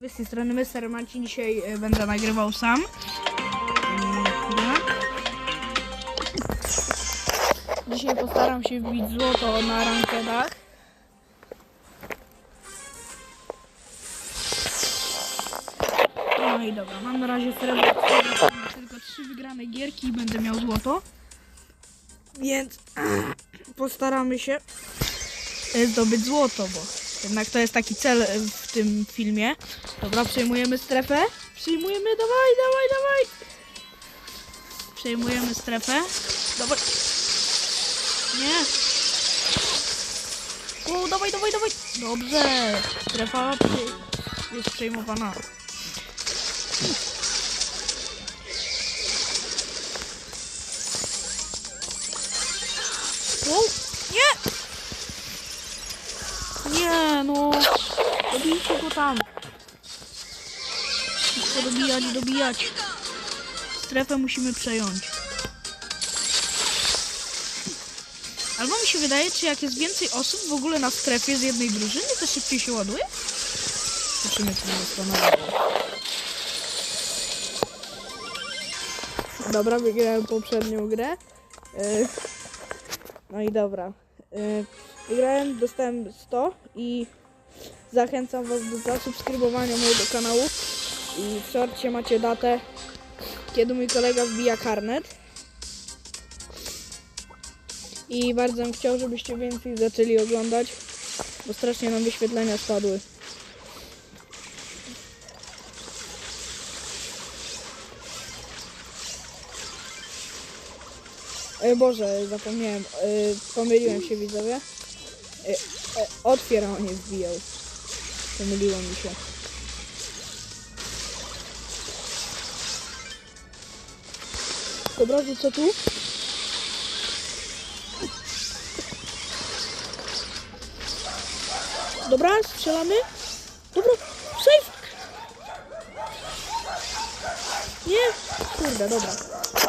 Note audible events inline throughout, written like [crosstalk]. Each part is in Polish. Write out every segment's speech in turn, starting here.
Z tej strony Mr. Marcin, dzisiaj e, będę nagrywał sam. Mm. Dzisiaj postaram się wbić złoto na rankedach. No i dobra, mam na razie srebro, tylko trzy wygrane gierki i będę miał złoto. Więc [clears throat] postaramy się e, zdobyć złoto, bo jednak to jest taki cel e, w tym filmie. Dobra, przejmujemy strefę. Przyjmujemy, dawaj, dawaj, dawaj. Przejmujemy strefę. Dawaj. Nie. O, dawaj, dawaj, dawaj. Dobrze. Strefa jest przejmowana. O, nie! Nie, no. Dobijcie go tam. Tylko dobijać, dobijać. Strefę musimy przejąć. Albo mi się wydaje, czy jak jest więcej osób w ogóle na strefie z jednej drużyny, to szybciej się ładuje? Zobaczymy, co mnie. Dobra, wygrałem poprzednią grę. Yy, No i dobra. Yy, Wygrałem, dostałem 100 i zachęcam Was do zasubskrybowania mojego kanału. I w shorcie macie datę, kiedy mój kolega wbija karnet. I bardzo bym chciał, żebyście więcej zaczęli oglądać, bo strasznie nam wyświetlenia spadły. E, Boże, zapomniałem. E, pomyliłem się widzowie. E, e, otwiera, nie wbijał. Pomyliło mi się. Dobra, rzucę tu. Dobra, strzelamy. Dobra, safe. Nie, kurde, dobra.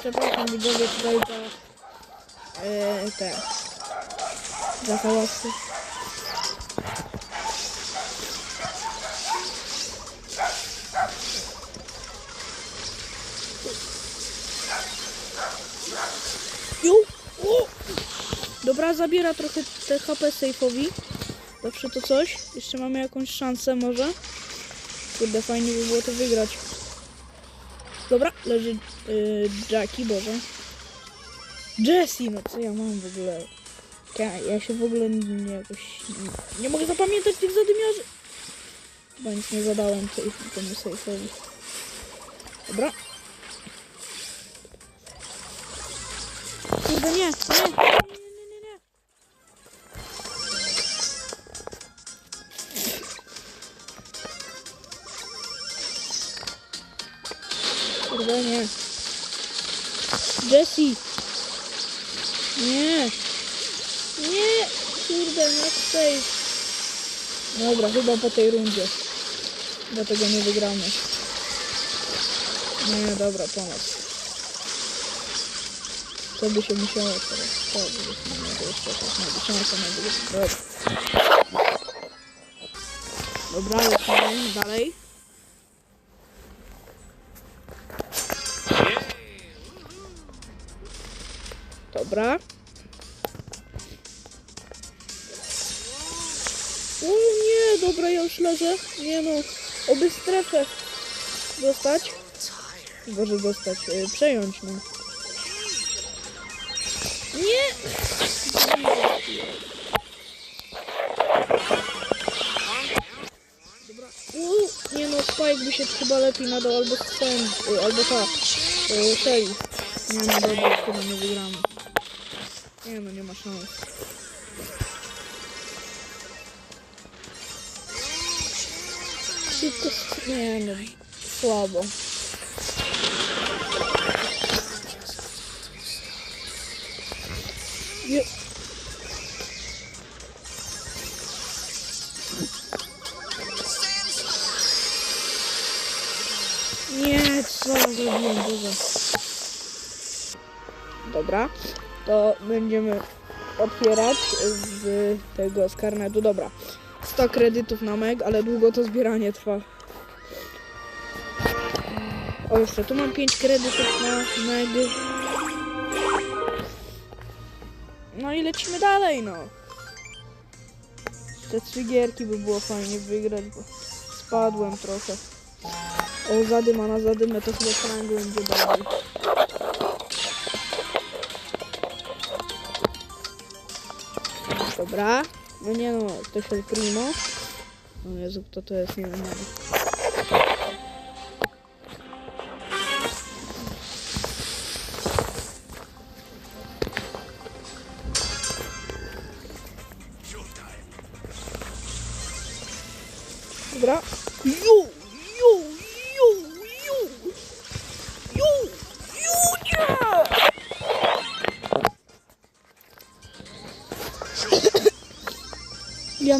Przepraszam widzowie tutaj za e, te za hałasy. Ju! O! Dobra, zabiera trochę te HP safe'owi. Zawsze to coś. Jeszcze mamy jakąś szansę może. Kurde, fajnie by było to wygrać. Dobra, leży yy, Jackie, Boże. Jessie, no co ja mam w ogóle? Ja, ja się w ogóle nie jakoś... Nie, nie mogę zapamiętać tych zadymiarzy. Chyba nic nie zadałem tej, temu safe'owi. Dobra. Kurde, nie, nie, nie, nie, nie. Kurde, nie. Jessie! Nie! Nie! Kurde, na safe. Dobra, chyba po tej rundzie. Bo tego nie wygramy. Nie, dobra, pomoc. To by się musiało teraz. Się mogło jeszcze tak na szansa na wygrać. Dobra, lecimy dalej. Dobra. O nie, dobra, ja już leżę. Nie no, oby strefę dostać. Boże, dostać, e, przejąć, no. Nie! Dobra. U, nie no, Spike by się chyba lepiej nadał, albo Stan, e, albo ta, e, Shelly. Nie no, dobra, chyba nie wygramy. Nie no, nie ma szans. Szybko, nie no, słabo. Co zrobiłem, Boże. Dobra, to będziemy otwierać z tego z. Dobra, 100 kredytów na meg, ale długo to zbieranie trwa. O, jeszcze tu mam 5 kredytów na meg. No i lecimy dalej, no. Te trzy gierki by było fajnie wygrać, bo spadłem trochę. O zadym, a na Ozadım anazadım metası bakan görünce bağlayıp. Dobra. No nie no, to się primo. No Jezu, kto to jest, nie wiem.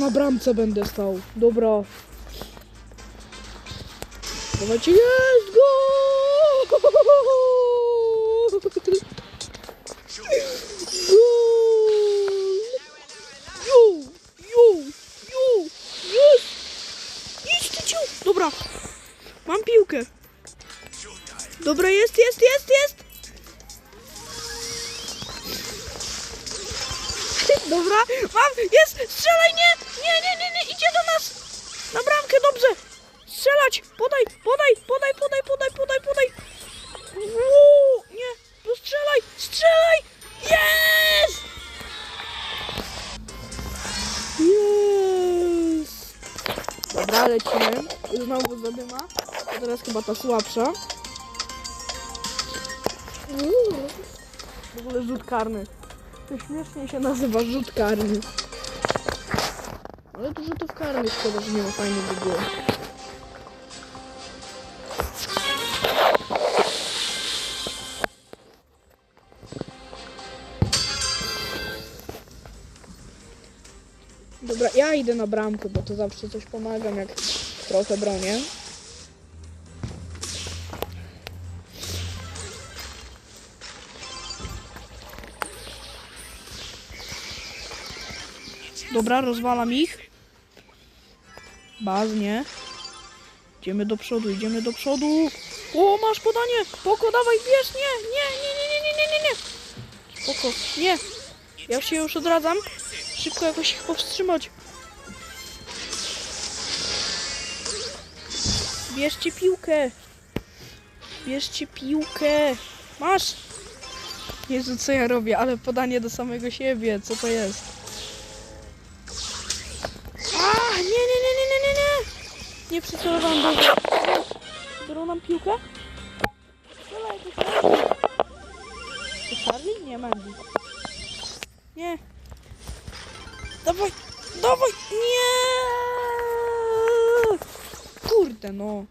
Na bramce będę stał. Dobra. Dawajcie, jest go! Ju, ju, ju, jest! Dobra, mam piłkę. Dobra, jest, jest, jest, jest! Dobra, mam, jest, strzelaj, nie, nie, nie, nie, nie, idzie do nas! Na bramkę, dobrze! Strzelać, podaj, podaj, podaj, podaj, podaj, podaj, podaj! Uuu, nie, strzelaj, strzelaj! Jest! Jest! Dobra, lecimy. Znowu zadyma. Teraz chyba ta słabsza. Uuu. W ogóle rzut karny. To śmiesznie się nazywa rzut karny. Ale tu rzutów karnych szkoda, że nie ma fajnie by było. Dobra, ja idę na bramkę, bo to zawsze coś pomagam, jak trochę bronię. Dobra, rozwalam ich. Baznie. Idziemy do przodu, idziemy do przodu. O, masz podanie! Poko, dawaj, bierz! Nie, nie, nie, nie, nie, nie, nie, nie! Spoko, nie! Ja się już odradzam. Szybko jakoś ich powstrzymać. Bierzcie piłkę! Bierzcie piłkę! Masz! Jezu, co ja robię, ale podanie do samego siebie, co to jest? Nie przycelowałam dobrze. Biorą nam piłkę? Strzelaj, to Charlie. To Charlie? Nie, Mandy. Nie. Dawaj, dawaj, nie! Kurde, no.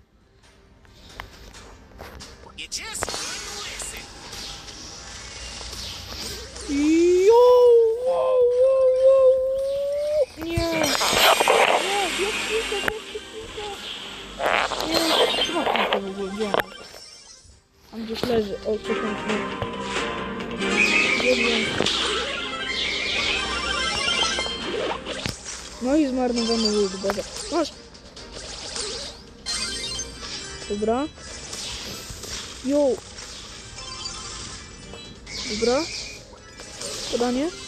wiem. On gdzieś leży. O, coś tam Nie wiem. No i zmarnowany lód, boże. Masz! Dobra. Jo! Dobra. Podanie.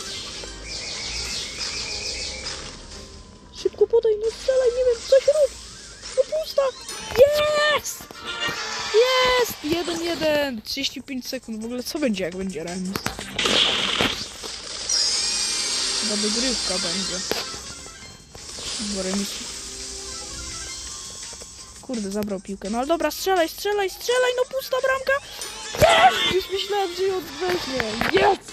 1-1! 35 sekund, w ogóle co będzie jak będzie remis? Chyba dogrywka będzie. Bo remis... Kurde, zabrał piłkę. No ale dobra, strzelaj, strzelaj, strzelaj, no pusta bramka! Yes! Już myślałem, że ją weźmie. Jest!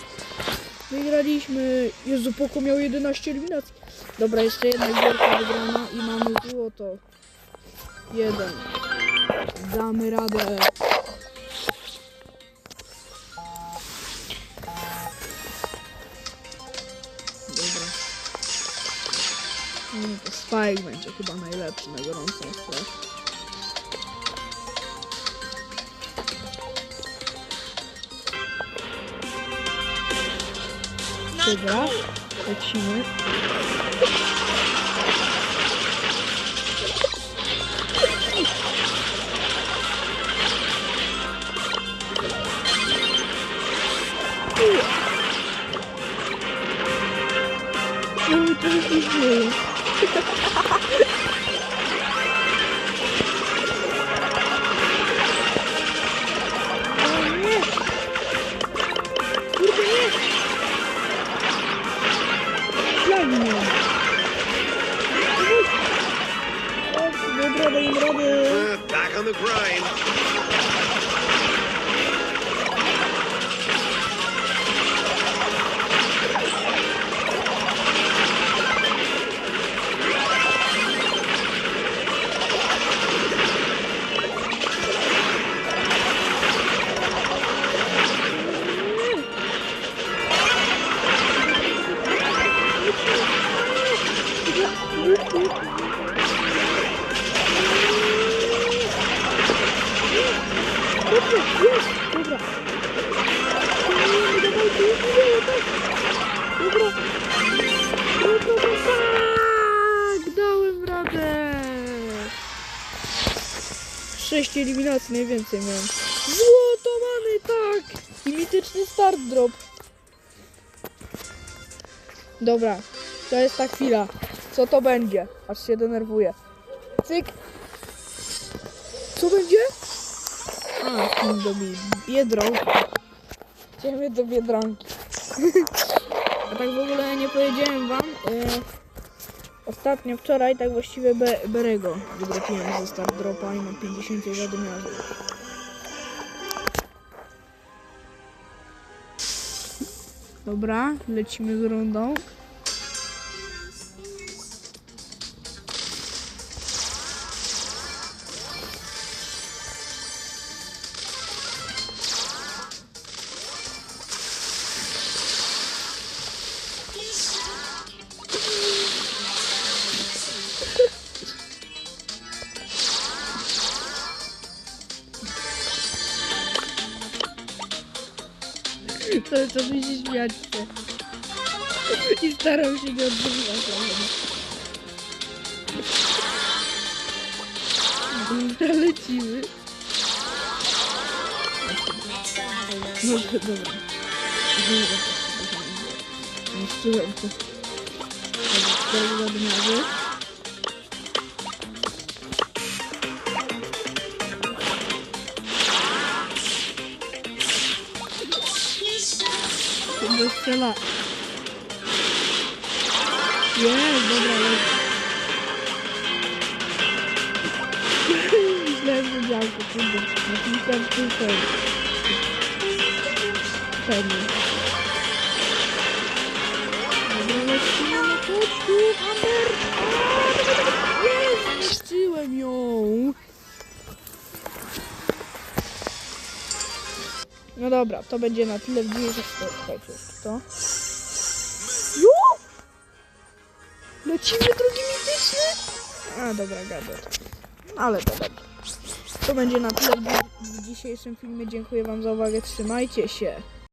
Wygraliśmy. Jezu, Poko miał 11 eliminacji. Dobra, jeszcze jedna gierka wygrana i mamy złoto. Jeden. Damy radę. Spike będzie chyba najlepszy na gorącą stronę. Dobra, lecimy. Uuu, to Ha ha ha! Jest, dobra. Nie tak. Dobra. Tak, dałem radę. Sześć eliminacji, najwięcej miałem. Złotowany, tak. I mityczny start drop. Dobra, to jest ta chwila. Co to będzie? Aż się denerwuję. Cyk. Co będzie? A, do bi- Biedronki. Idziemy do Biedronki. [laughs] A tak w ogóle nie powiedziałem wam. E, ostatnio, wczoraj, tak właściwie Be Berego wydropiłem ze Start Dropa i mam 50 zadymiarzy. Dobra, lecimy z rundą. Co by się śmiać się. I staram się nie odbywać. Dobra, lecimy. Dobra, dobra. Dobra, Niszczyłem to. Dobra, cztery zadmiarzy. Strzela. Jest, dobra, leży. Myślałem, że działko, kurde. Napisałem koczku. No dobra, to będzie na tyle w dzisiejszym Słuchajcie, to. Jo! Lecimy drugi mityczny? A, dobra, gadać. Ale to dobrze. To będzie na tyle w dzisiejszym filmie. Dziękuję Wam za uwagę. Trzymajcie się.